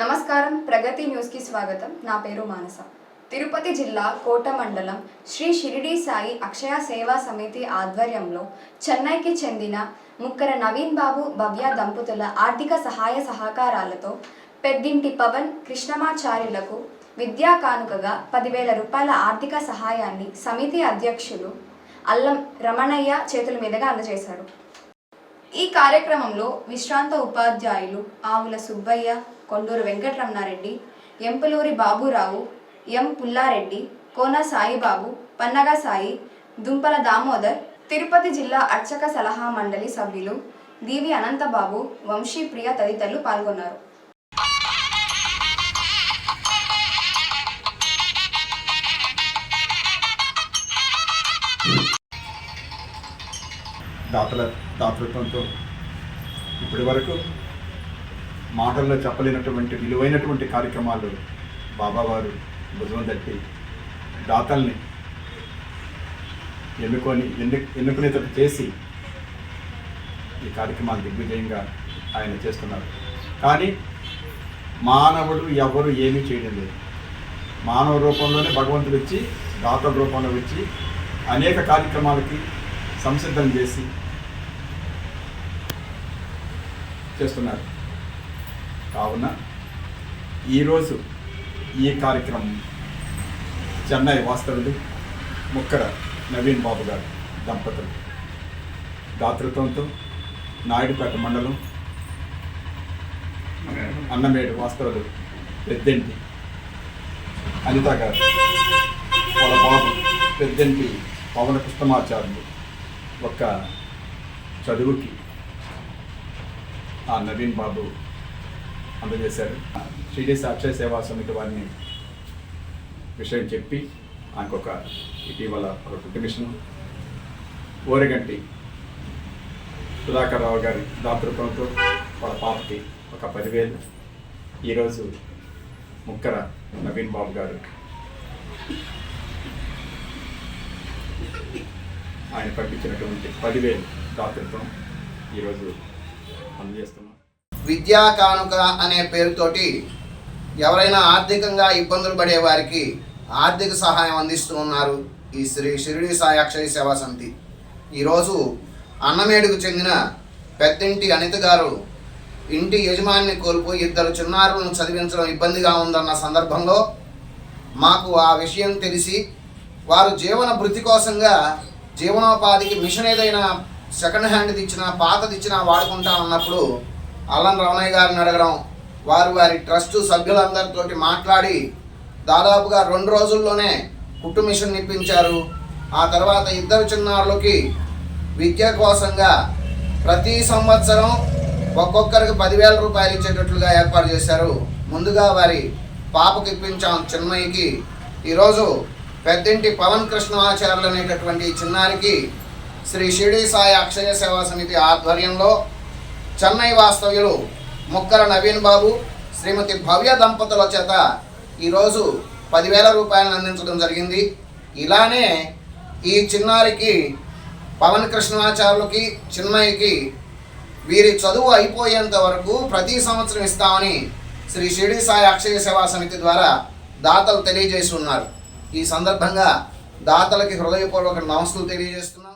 నమస్కారం ప్రగతి న్యూస్కి స్వాగతం. నా పేరు మానస. తిరుపతి జిల్లా కోట మండలం శ్రీ షిరిడి సాయి అక్షయ సేవా సమితి ఆధ్వర్యంలో చెన్నైకి చెందిన ముక్కర నవీన్ బాబు భవ్య దంపతుల ఆర్థిక సహాయ సహకారాలతో పెద్దింటి పవన్ కృష్ణమాచార్యులకు విద్యా కానుకగా పదివేల రూపాయల ఆర్థిక సహాయాన్ని సమితి అధ్యక్షులు అల్లం రమణయ్య చేతుల మీదుగా అందజేశారు. ఈ కార్యక్రమంలో విశ్రాంత ఉపాధ్యాయులు ఆవుల సుబ్బయ్య కొండూరు వెంకటరమణారెడ్డి ఎంపులూరి బాబురావు ఎం పుల్లారెడ్డి కోన సాయిబాబు పన్నగ సాయి దుంపల దామోదర్ తిరుపతి జిల్లా అర్చక సలహా మండలి సభ్యులు దీవి అనంతబాబు వంశీప్రియ తదితరులు పాల్గొన్నారు. దాతల దాతృత్వంతో ఇప్పటి వరకు మాటల్లో చెప్పలేనటువంటి విలువైనటువంటి కార్యక్రమాలు బాబావారు భుజం తట్టి దాతల్ని ఎన్నుకొని ఎన్ను ఎన్నుకునేటట్టు చేసి ఈ కార్యక్రమాలు దిగ్విజయంగా ఆయన చేస్తున్నారు. కానీ మానవుడు ఎవరు ఏమీ చేయడం లేదు. మానవ రూపంలోనే భగవంతుడు వచ్చి దాతల రూపంలో వచ్చి అనేక కార్యక్రమాలకి సంసిద్ధం చేసి చేస్తున్నారు. కావున ఈరోజు ఈ కార్యక్రమం చెన్నై వాస్తవులు ముక్కర నవీన్ బాబు గారు దంపతులు. దాతృత్వంతో నాయుడుపేట మండలం అన్నమేడు వాస్తవులు పెద్దంటి అనిత గారు వాళ్ళ బాబు పెద్దంటి పవన కృష్ణమాచార్యులు ఒక చదువుకి ఆ నవీన్ బాబు అందజేశారు. శ్రీడీస్ అక్షయ సేవా సమితి వారిని విషయం చెప్పి ఆయనకు ఒక ఇటీవల ఒక కుటుంబిషన్ ఓరగంటి సుధాకర్ రావు గారి దాతృత్వంతో వాళ్ళ పాపకి ఒక పదివేలు. ఈరోజు ముక్కర నవీన్ బాబు గారు ఆయన పంపించినటువంటి పదివేలు దాతృత్వం ఈరోజు అందజేస్తున్నాం. విద్యా కానుక అనే పేరుతోటి ఎవరైనా ఆర్థికంగా ఇబ్బందులు పడే వారికి ఆర్థిక సహాయం అందిస్తూ ఉన్నారు ఈ శ్రీ షిరిడి సాయి అక్షయ సేవా సమితి. ఈరోజు అన్నమేడుకు చెందిన పెద్దింటి అనిత గారు ఇంటి యజమానిని కోల్పోయి ఇద్దరు చిన్నారులను చదివించడం ఇబ్బందిగా ఉందన్న సందర్భంలో మాకు ఆ విషయం తెలిసి వారు జీవన వృత్తి కోసంగా జీవనోపాధికి మిషన్ ఏదైనా సెకండ్ హ్యాండ్ది ఇచ్చినా పాతది ఇచ్చినా వాడుకుంటామన్నప్పుడు అల్లం రమణయ్య గారిని అడగడం వారు వారి ట్రస్ట్ సభ్యులందరితోటి మాట్లాడి దాదాపుగా రెండు రోజుల్లోనే కుట్టు మిషన్ ఇప్పించారు ఆ తర్వాత ఇద్దరు చిన్నారులకి విద్య కోసంగా ప్రతి సంవత్సరం ఒక్కొక్కరికి పదివేల రూపాయలు ఇచ్చేటట్లుగా ఏర్పాటు చేశారు. ముందుగా వారి పాపకి ఇప్పించాం చిన్మయికి ఈరోజు పెద్దింటి పవన్ కృష్ణాచార్యులు అనేటటువంటి చిన్నారికి శ్రీ షిరిడి సాయి అక్షయ సేవా సమితి ఆధ్వర్యంలో చెన్నై వాస్తవ్యులు ముక్కర నవీన్ బాబు శ్రీమతి భవ్య దంపతుల చేత ఈరోజు పదివేల రూపాయలను అందించడం జరిగింది. ఇలానే ఈ చిన్నారికి పవన్ కృష్ణాచార్యులకి చిన్మయికి వీరి చదువు అయిపోయేంత వరకు ప్రతి సంవత్సరం ఇస్తామని శ్రీ షిరిడి సాయి అక్షయ సేవా సమితి ద్వారా దాతలు తెలియజేసి ఉన్నారు ఈ సందర్భంగా దాతలకి హృదయపూర్వక నమస్తులు తెలియజేస్తున్నారు